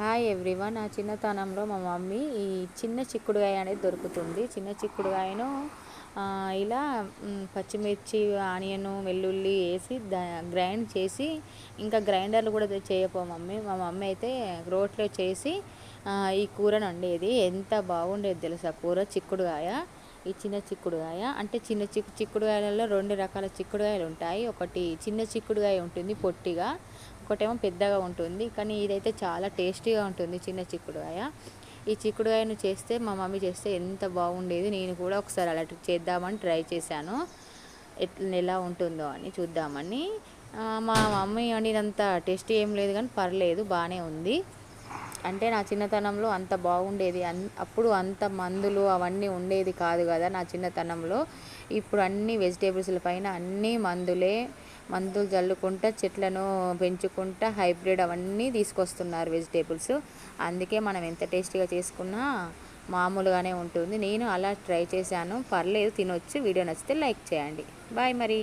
Hi everyone నా చిన్నతనంలో మా మమ్మీ ఈ చిన్న చిక్కుడుగాయ అనేది దొరుకుతుంది. చిన్న చిక్కుడుగాయను ఇలా పచ్చిమిర్చి ఆనియన్ వెల్లుల్లి వేసి గ్రైండ్ చేసి ఇంకా గ్రైండర్లు కూడా చేయపో మమ్మీ. మా మమ్మీ అయితే రోట్లో చేసి ఈ కూరను వండేది. ఎంత బాగుండేది తెలుసా? కూర చిక్కుడుగాయ ఈ చిన్న చిక్కుడుగాయ. అంటే చిన్న చిక్కు చిక్కుడుగాయలలో రెండు రకాల చిక్కుడుగాయలు ఉంటాయి. ఒకటి చిన్న చిక్కుడుగాయ ఉంటుంది పొట్టిగా ఒకటేమో పెద్దగా ఉంటుంది. కానీ ఇదైతే చాలా టేస్టీగా ఉంటుంది చిన్న చిక్కుడుగాయ ఈ చిక్కుడుగాయను చేస్తే మా మమ్మీ చేస్తే ఎంత బాగుండేది నేను కూడా ఒకసారి అలా చేద్దామని ట్రై చేశాను. ఎట్లా ఎలా ఉంటుందో అని చూద్దామని. మా మమ్మీ వండినంత టేస్టీ ఏం లేదు కానీ పర్లేదు బాగానే ఉంది. అంటే నా చిన్నతనంలో అంత బాగుండేది. అన్ అప్పుడు అంత మందులు అవన్నీ ఉండేది కాదు కదా నా చిన్నతనంలో. ఇప్పుడు అన్ని వెజిటేబుల్స్ల పైన అన్నీ మందులే మందులు చల్లుకుంటా చెట్లను పెంచుకుంటా హైబ్రిడ్ అవన్నీ తీసుకొస్తున్నారు వెజిటేబుల్స్. అందుకే మనం ఎంత టేస్టీగా చేసుకున్నా మామూలుగానే ఉంటుంది. నేను అలా ట్రై చేశాను. పర్లేదు తినొచ్చు. వీడియో నచ్చితే లైక్ చేయండి. బాయ్ మరి.